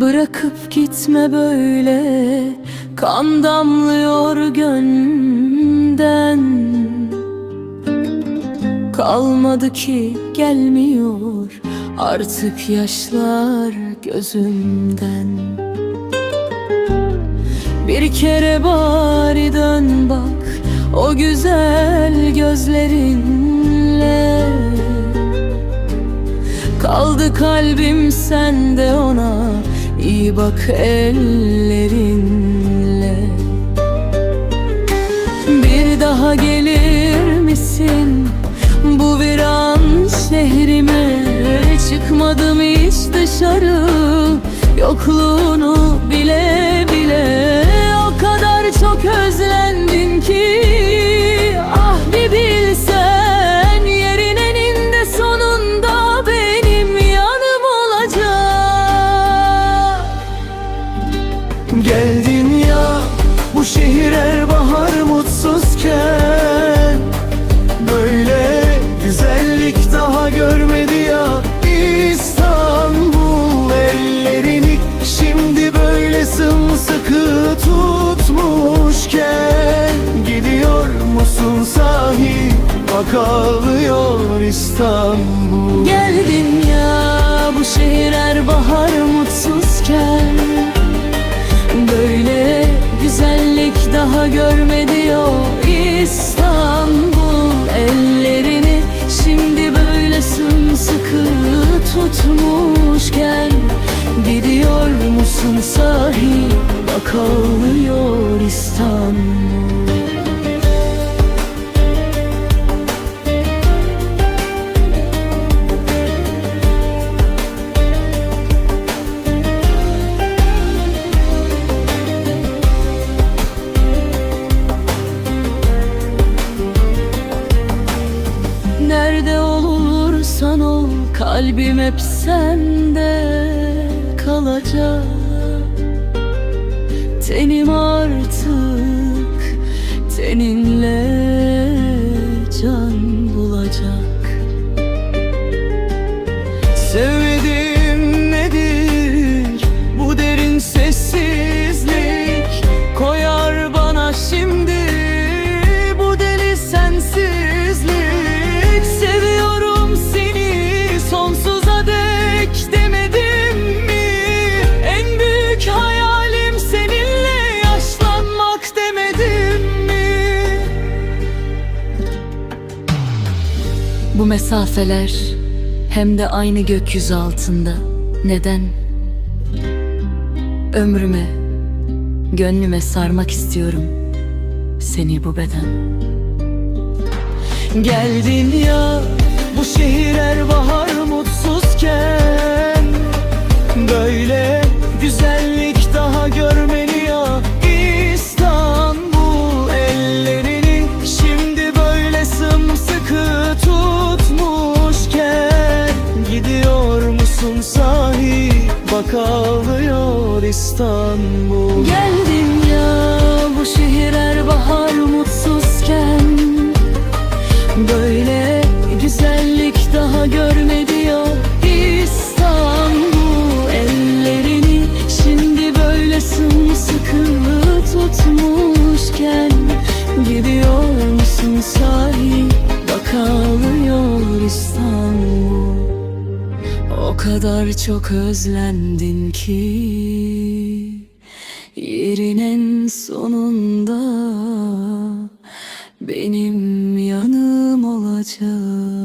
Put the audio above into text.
Bırakıp gitme böyle Kan damlıyor gönlümden Kalmadı ki gelmiyor Artık yaşlar gözümden. Bir kere bari dön bak O güzel gözlerinle. Kaldı kalbim sende ona iyi bak ellerinle. Bir daha gelir misin? Bu viran şehrime Çıkmadım hiç dışarı. Yokluğunu bile bile O kadar çok özlendin ki böyle sımsıkı tutmuşken Gidiyor musun sahi? Bak ağlıyor İstanbul. Geldin ya bu şehir her bahar mutsuzken. Böyle güzellik daha görmedi o İstanbul. Ellerini şimdi böyle sımsıkı tutmuşken Musun sahi bak ağlıyor İstanbul. Nerede olursan ol kalbim hep sende. Kalacak Tenim artık teninle can bulacak. Sevmediğim Bu mesafeler hem de aynı gökyüzü altında. Neden? Ömrüme, gönlüme sarmak istiyorum Seni bu beden. Geldin ya bu şehir her bahar mutsuzken bak ağlıyor İstanbul. Geldin ya bu şehir her bahar mutsuzken. Böyle güzellik daha görmedi ya İstanbul. Ellerini şimdi böyle sımsıkı tutmuşken. Gidiyor musun sahi kadar çok özlendin ki Yerin en sonunda benim yanım olacak